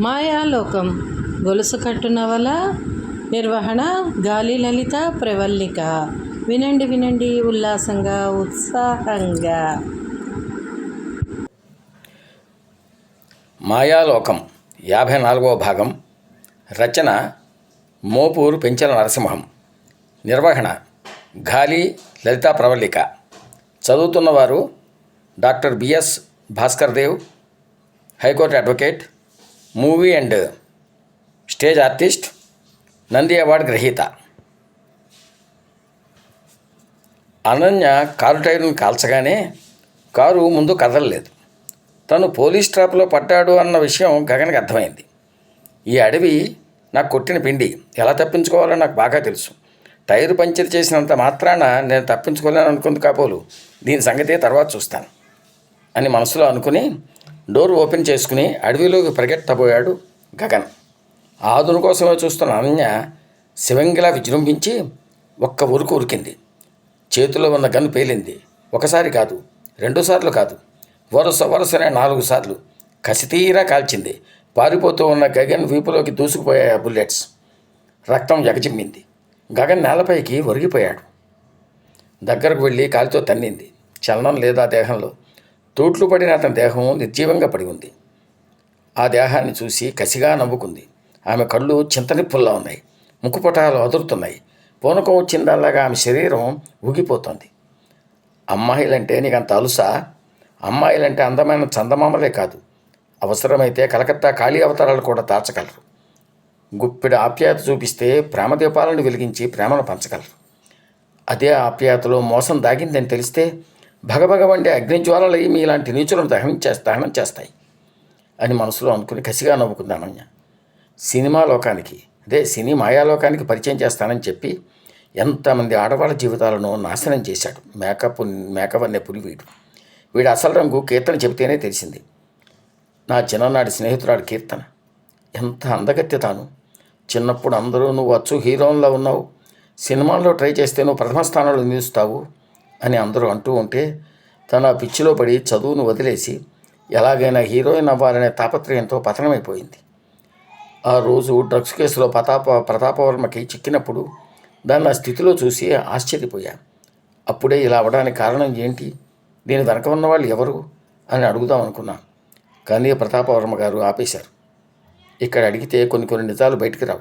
మాయాలోకం. గొలుసు కట్టు నవల నిర్వహణ గాలి లలిత ప్రవల్లిక. వినండి వినండి ఉల్లాసంగా ఉత్సాహంగా. మాయాలోకం యాభై నాలుగవ భాగం. రచన మోపూరు పెంచల నరసింహం. నిర్వహణ Gali Lalitha Pravallika. చదువుతున్నవారు doctor BS Bhaskar Dev high court advocate movie and stage artist Nandi award గ్రహీత. అనన్య కారు టైర్ను కాల్చగానే కారు ముందు కదలలేదు. తను పోలీస్ ట్రాప్లో పడ్డాడు అన్న విషయం గగన్కి అర్థమైంది. ఈ అడవి నాకు కొట్టిన పిండి. ఎలా తప్పించుకోవాలో నాకు బాగా తెలుసు. టైరు పంచర్ చేసినంత మాత్రాన నేను తప్పించుకోలేను అనుకుంది కాబోలు. దీని సంగతి తర్వాత చూస్తాను. అని మనసులో అనుకుని డోర్ ఓపెన్ చేసుకుని అడవిలోకి పరిగెత్తబోయాడు గగన్. ఆదును కోసమే చూస్తున్న అనన్య శివంగిలా విజృంభించి ఒక్క ఉరుకు ఉరికింది. చేతిలో ఉన్న గన్ను పేలింది. ఒకసారి కాదు రెండుసార్లు కాదు. వరుస వరుసనే నాలుగు సార్లు కసితీరా కాల్చింది. పారిపోతూ ఉన్న గగన్ వీపులోకి దూసుకుపోయాయి ఆ బుల్లెట్స్. రక్తం ఎగజిమ్మింది. గగన్ నేలపైకి ఒరిగిపోయాడు. దగ్గరకు వెళ్ళి కాలితో తన్నింది. చలనం లేదా దేహంలో? తూట్లు పడిన అతని దేహం నిర్జీవంగా పడి ఉంది. ఆ దేహాన్ని చూసి కసిగా నవ్వుకుంది. ఆమె కళ్ళు చింతనిప్పుల్లా ఉన్నాయి. ముక్కుపటాలు అదురుతున్నాయి. పూనకం వచ్చిందల్లాగా ఆమె శరీరం ఊగిపోతుంది. అమ్మాయిలంటే నీకు అంత అలుసా? అమ్మాయిలంటే అందమైన చందమామలే కాదు. అవసరమైతే కలకత్తా ఖాళీ అవతారాలు కూడా దాచగలరు. గుప్పిడి ఆప్యాయత చూపిస్తే ప్రేమదీపాలను వెలిగించి ప్రేమను పంచగలరు. అదే ఆప్యాయతలో మోసం దాగిందని తెలిస్తే భగభగ వంటి మీ మీలాంటి నీచులను దహనం దహనం చేస్తాయి అని మనసులో అనుకుని కసిగా నవ్వుకుంది అనన్య సినిమా లోకానికి అదే సినీ మాయాలోకానికి పరిచయం చేస్తానని చెప్పి ఎంతమంది ఆడవాళ్ళ జీవితాలను నాశనం చేశాడు. మేకప్ మేకప్ అనే పులి వీడు. వీడు అసలు రంగు కీర్తన చెబితేనే తెలిసింది. నా చిన్ననాటి స్నేహితురాడు కీర్తన. ఎంత అందగత్య తాను. చిన్నప్పుడు అందరూ నువ్వు వచ్చు హీరోన్లో ఉన్నావు. సినిమాల్లో ట్రై చేస్తే నువ్వు ప్రథమ స్థానంలో నిలుస్తావు. అని అందరూ అంటూ ఉంటే తన పిచ్చిలో పడి చదువును వదిలేసి ఎలాగైనా హీరోయిన్ అవ్వాలనే తాపత్రయంతో పతనమైపోయింది. ఆ రోజు డ్రగ్స్ కేసులో ప్రతాప ప్రతాపవర్మకి చిక్కినప్పుడు దాన్ని ఆ స్థితిలో చూసి ఆశ్చర్యపోయా. అప్పుడే ఇలా అవ్వడానికి కారణం ఏంటి? దీని వెనక ఉన్న వాళ్ళు ఎవరు? అని అడుగుదాం అనుకున్నా. కానీ ప్రతాపవర్మ గారు ఆపేశారు. ఇక్కడ అడిగితే కొన్ని కొన్ని నిజాలు బయటికి రావు.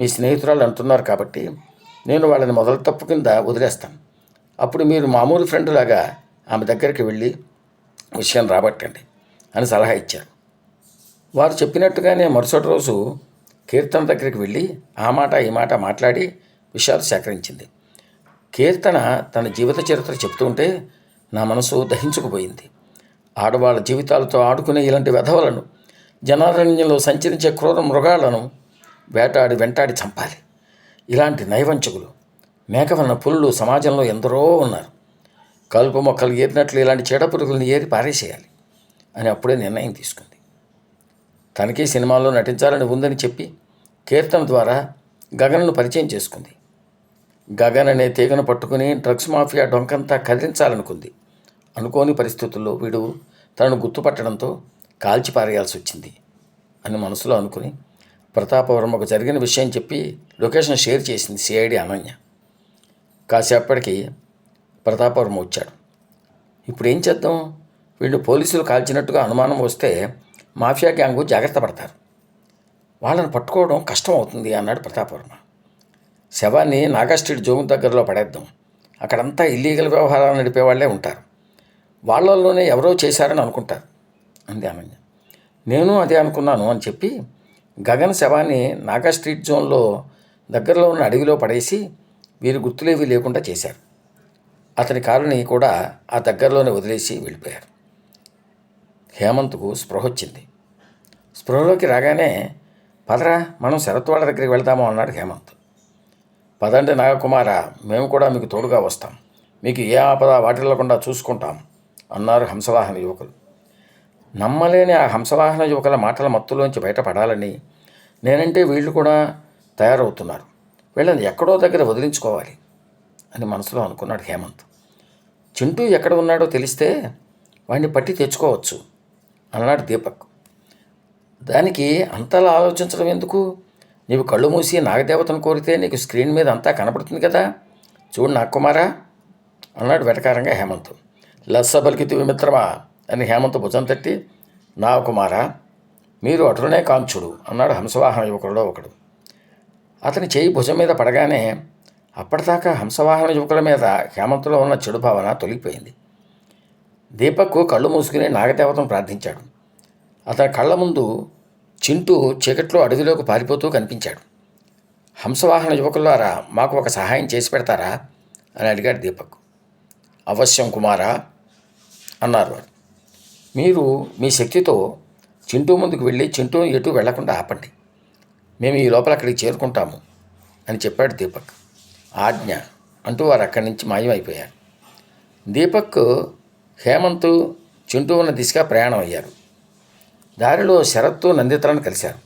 మీ స్నేహితురాలు అంటున్నారు కాబట్టి నేను వాళ్ళని మొదలు తప్పు కింద వదిలేస్తాను. అప్పుడు మీరు మామూలు ఫ్రెండ్ లాగా ఆమె దగ్గరికి వెళ్ళి విషయం రాబట్టండి అని సలహా ఇచ్చారు. వారు చెప్పినట్టుగానే మరుసటి రోజు కీర్తన దగ్గరికి వెళ్ళి ఆ మాట ఈ మాట మాట్లాడి విషయాలు సేకరించింది. కీర్తన తన జీవిత చరిత్ర చెప్తుంటే నా మనసు దహించుకుపోయింది. ఆడవాళ్ళ జీవితాలతో ఆడుకునే ఇలాంటి వెధవలను జనారణ్యంలో సంచరించే క్రూర మృగాలను వేటాడి వెంటాడి చంపాలి. ఇలాంటి నైవంచకులు మేకవన్న పులులు సమాజంలో ఎందరో ఉన్నారు. కలుపు మొక్కలు ఏరినట్లు ఇలాంటి చీడపురుగులను ఏరి పారేసేయాలి అని అప్పుడే నిర్ణయం తీసుకుంది. తనకి సినిమాల్లో నటించాలని ఉందని చెప్పి కీర్తన ద్వారా గగన్ను పరిచయం చేసుకుంది. గగన్ అనే తీగను పట్టుకుని డ్రగ్స్ మాఫియా డొంకంతా కదిలించాలనుకుంది. అనుకోని పరిస్థితుల్లో వీడు తనను గుర్తుపట్టడంతో కాల్చి పారేయాల్సి వచ్చింది అని మనసులో అనుకుని ప్రతాపవర్మకు జరిగిన విషయం చెప్పి లొకేషన్ షేర్ చేసింది సిఐడి అనన్య. కాసేపటికి ప్రతాపవరం వచ్చాడు. ఇప్పుడు ఏం చేద్దాం? వీళ్ళు పోలీసులు కాల్చినట్టుగా అనుమానం వస్తే మాఫియా గ్యాంగు జాగ్రత్త పడతారు. వాళ్ళని పట్టుకోవడం కష్టం అవుతుంది అన్నాడు ప్రతాపవర్మ శవాన్ని నాగా స్ట్రీట్ జోగు దగ్గరలో పడేద్దాం. అక్కడంతా ఇల్లీగల్ వ్యవహారాలు నడిపే వాళ్ళే ఉంటారు. వాళ్ళల్లోనే ఎవరో చేశారని అనుకుంటారు. అంది అనన్య నేను అదే అనుకున్నాను అని చెప్పి గగన్ శవాన్ని నాగా స్ట్రీట్ జోన్లో దగ్గరలో ఉన్న అడవిలో పడేసి వీరు గుర్తులేవి లేకుండా చేశారు. అతని కారుని కూడా ఆ దగ్గరలోనే వదిలేసి వెళ్ళిపోయారు. హేమంత్కు స్పృహ వచ్చింది. స్పృహలోకి రాగానే పదరా మనం శరత్వాడ దగ్గరికి వెళ్దాము అన్నాడు హేమంత్. పదండి నాగకుమార మేము కూడా మీకు తోడుగా వస్తాం. మీకు ఏ ఆపద వాటిల్లకుండా చూసుకుంటాం అన్నారు హంసవాహన యువకులు. నమ్మలేని ఆ హంసవాహన యువకుల మాటల మత్తులోంచి బయటపడాలని నేనంటే వీళ్ళు కూడా తయారవుతున్నారు. వీళ్ళని ఎక్కడో దగ్గర వదిలించుకోవాలి అని మనసులో అనుకున్నాడు హేమంత్. చింటూ ఎక్కడ ఉన్నాడో తెలిస్తే వాడిని పట్టి తెచ్చుకోవచ్చు అన్నాడు దీపక్. దానికి అంతలా ఆలోచించడం ఎందుకు? నీవు కళ్ళు మూసి నాగదేవతను కోరితే నీకు స్క్రీన్ మీద అంతా కనపడుతుంది కదా? చూడు నాకుమారా అన్నాడు వెటకారంగా హేమంత్. లస్స పలికితివి మిత్రమా అని హేమంత్ భుజం తట్టి నా కుమారా మీరు అటులనే కాంచుడు అన్నాడు హంసవాహన యువకుడో ఒకడు. అతని చేయి భుజం మీద పడగానే అప్పటిదాకా హంసవాహన యువకుల మీద హేమంతలో ఉన్న చెడు భావన తొలగిపోయింది. దీపక్ కళ్ళు మూసుకుని నాగదేవతను ప్రార్థించాడు. అతని కళ్ళ ముందు చింటూ చీకట్లో అడవిలోకి పారిపోతూ కనిపించాడు. హంసవాహన యువకులారా మాకు ఒక సహాయం చేసి పెడతారా? అని అడిగాడు దీపక్ అవశ్యం కుమారా అన్నారు వారు మీరు మీ శక్తితో చింటూ ముందుకు వెళ్ళి చింటూ ఎటు వెళ్ళకుండా ఆపండి. మేము ఈ లోపల అక్కడికి చేరుకుంటాము అని చెప్పాడు దీపక్. ఆజ్ఞ అంటూ వారు అక్కడి నుంచి మాయమైపోయారు. దీపక్ హేమంత్ చింటూ ఉన్న దిశగా ప్రయాణం అయ్యారు. దారిలో శరత్తు నందితలను కలిశారు.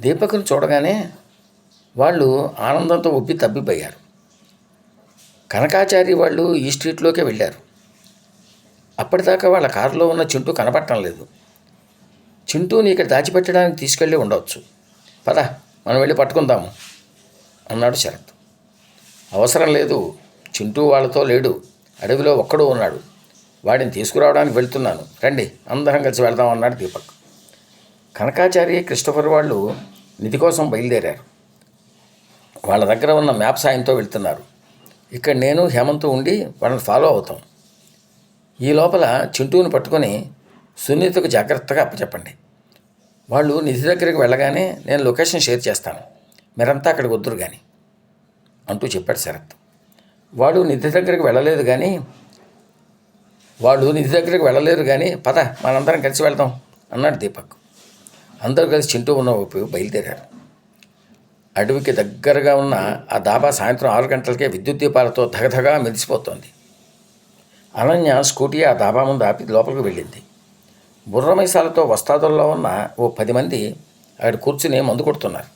దీపకును చూడగానే వాళ్ళు ఆనందంతో ఉబ్బి తబ్బిపోయారు. కనకాచారి వాళ్ళు ఈ స్ట్రీట్లోకే వెళ్ళారు. అప్పటిదాకా వాళ్ళ కారులో ఉన్న చింటూ కనపడటం లేదు. చింటూని ఇక్కడ దాచిపెట్టడానికి తీసుకెళ్ళి ఉండవచ్చు. పద మనం వెళ్ళి పట్టుకుందాము అన్నాడు శరత్. అవసరం లేదు చింటూ వాళ్ళతో లేడు అడవిలో ఒక్కడు ఉన్నాడు. వాడిని తీసుకురావడానికి వెళ్తున్నాను రండి అందరం కలిసి వెళ్దాం అన్నాడు దీపక్. కనకాచారి క్రిస్టఫర్ వాళ్ళు నిధి కోసం బయలుదేరారు. వాళ్ళ దగ్గర ఉన్న మ్యాప్ సాయంతో వెళ్తున్నారు. ఇక్కడ నేను హేమంత్ ఉండి వాళ్ళని ఫాలో అవుతాం. ఈ లోపల చింటూని పట్టుకొని సునీతకు జాగ్రత్తగా అప్పచెప్పండి. వాళ్ళు నిధి దగ్గరికి వెళ్ళగానే నేను లొకేషన్ షేర్ చేస్తాను. మీరంతా అక్కడికి వద్దురు కానీ అంటూ చెప్పాడు శరత్. వాడు నిధి దగ్గరికి వెళ్ళలేదు కానీ వాళ్ళు నిధి దగ్గరికి వెళ్ళలేరు కానీ పద మనందరం కలిసి వెళ్దాం అన్నాడు దీపక్. అందరూ కలిసి చింటూ ఉన్న వైపు బయలుదేరారు. అడవికి దగ్గరగా ఉన్న ఆ దాబా సాయంత్రం ఆరు గంటలకే విద్యుత్ దీపాలతో ధగధగా మెరిసిపోతోంది అనన్య స్కూటీ ఆ దాబా ముందు ఆపి లోపలికి వెళ్ళింది. బుర్రమైసాలతో వస్తాదుల్లో ఉన్న ఓ పది మంది అక్కడ కూర్చుని మందు కొడుతున్నారు.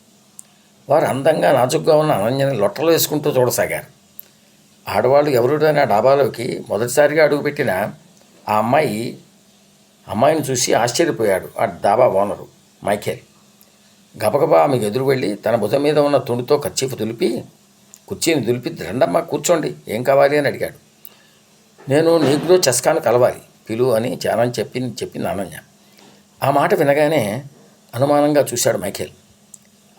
వారు అందంగా నాజుగ్గా ఉన్న అనన్యని లొట్టలు వేసుకుంటూ చూడసాగారు. ఆడవాళ్ళు ఎవరుడైనా డాబాలోకి మొదటిసారిగా అడుగుపెట్టిన ఆ అమ్మాయి అమ్మాయిని చూసి ఆశ్చర్యపోయాడు. ఆ డాబా ఓనరు మైఖేల్ గబగబా ఆమెకు ఎదురు వెళ్ళి తన భుజం మీద ఉన్న తుండుతో కచ్చీఫ్ దులిపి కుర్చీని దులిపి రండమ్మా కూర్చోండి ఏం కావాలి? అని అడిగాడు. నేను నీగ్రో చస్కాను కలవాలి. పిలు అని చాలా చెప్పి చెప్పింది అనన్య ఆ మాట వినగానే అనుమానంగా చూశాడు మైఖేల్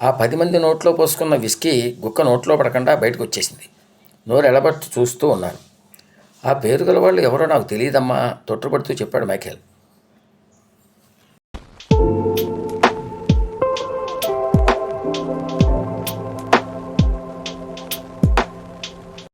ఆ పది మంది నోట్లో పోసుకున్న విస్కీ గుక్క నోట్లో పడకుండా బయటకు వచ్చేసింది. నోరు ఎలబట్టు చూస్తూ ఉన్నారు ఆ పేరు గల వాళ్ళు ఎవరో నాకు తెలియదమ్మా తొట్టుపడుతూ చెప్పాడు మైఖేల్